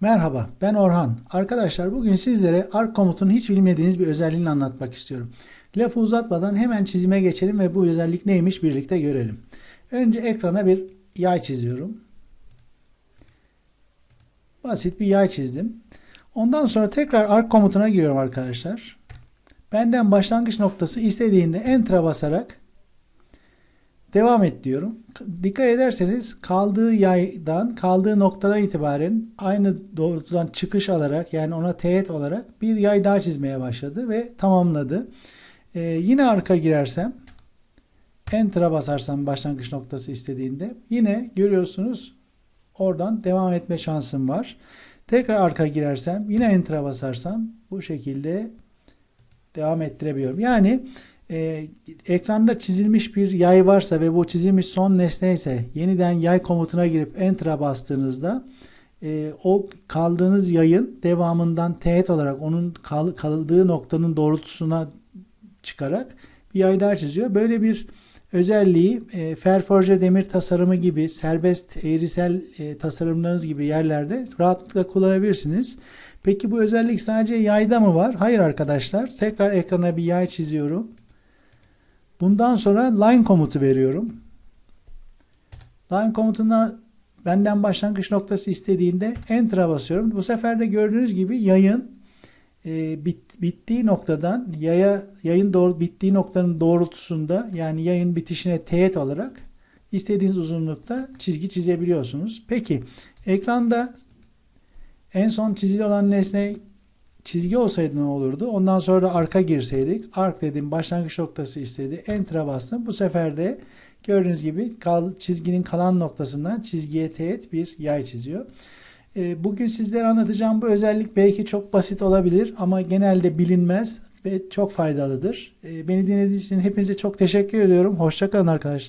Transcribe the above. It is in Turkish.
Merhaba, ben Orhan. Arkadaşlar bugün sizlere ARC komutunun hiç bilmediğiniz bir özelliğini anlatmak istiyorum. Lafı uzatmadan hemen çizime geçelim ve bu özellik neymiş birlikte görelim. Önce ekrana bir yay çiziyorum. Basit bir yay çizdim. Ondan sonra tekrar ARC komutuna giriyorum arkadaşlar. Benden başlangıç noktası istediğinde Enter'a basarak Devam et diyorum. Dikkat ederseniz kaldığı yaydan kaldığı noktadan itibaren aynı doğrultudan çıkış alarak yani ona teğet olarak bir yay daha çizmeye başladı ve tamamladı. Ee, yine arka girersem Enter'a basarsam başlangıç noktası istediğinde yine görüyorsunuz oradan devam etme şansım var. Tekrar arka girersem yine Enter'a basarsam bu şekilde devam ettirebiliyorum. Yani e, ekranda çizilmiş bir yay varsa ve bu çizilmiş son nesne ise yeniden yay komutuna girip Enter'a bastığınızda e, o kaldığınız yayın devamından teğet olarak onun kal, kaldığı noktanın doğrultusuna çıkarak bir yay daha çiziyor. Böyle bir özelliği e, Ferforje demir tasarımı gibi serbest eğrisel e, tasarımlarınız gibi yerlerde rahatlıkla kullanabilirsiniz. Peki bu özellik sadece yayda mı var? Hayır arkadaşlar. Tekrar ekrana bir yay çiziyorum. Bundan sonra line komutu veriyorum. Line komutuna benden başlangıç noktası istediğinde enter'a basıyorum. Bu sefer de gördüğünüz gibi yayın e, bit, bittiği noktadan yaya yayın doğru bittiği noktanın doğrultusunda yani yayın bitişine teğet olarak istediğiniz uzunlukta çizgi çizebiliyorsunuz. Peki ekranda en son çizili olan nesne çizgi olsaydı ne olurdu? Ondan sonra arka girseydik. Ark dedim başlangıç noktası istedi. Enter'a bastım. Bu sefer de gördüğünüz gibi kal, çizginin kalan noktasından çizgiye teğet bir yay çiziyor. E, bugün sizlere anlatacağım bu özellik belki çok basit olabilir ama genelde bilinmez ve çok faydalıdır. E, beni dinlediğiniz için hepinize çok teşekkür ediyorum. Hoşçakalın arkadaşlar.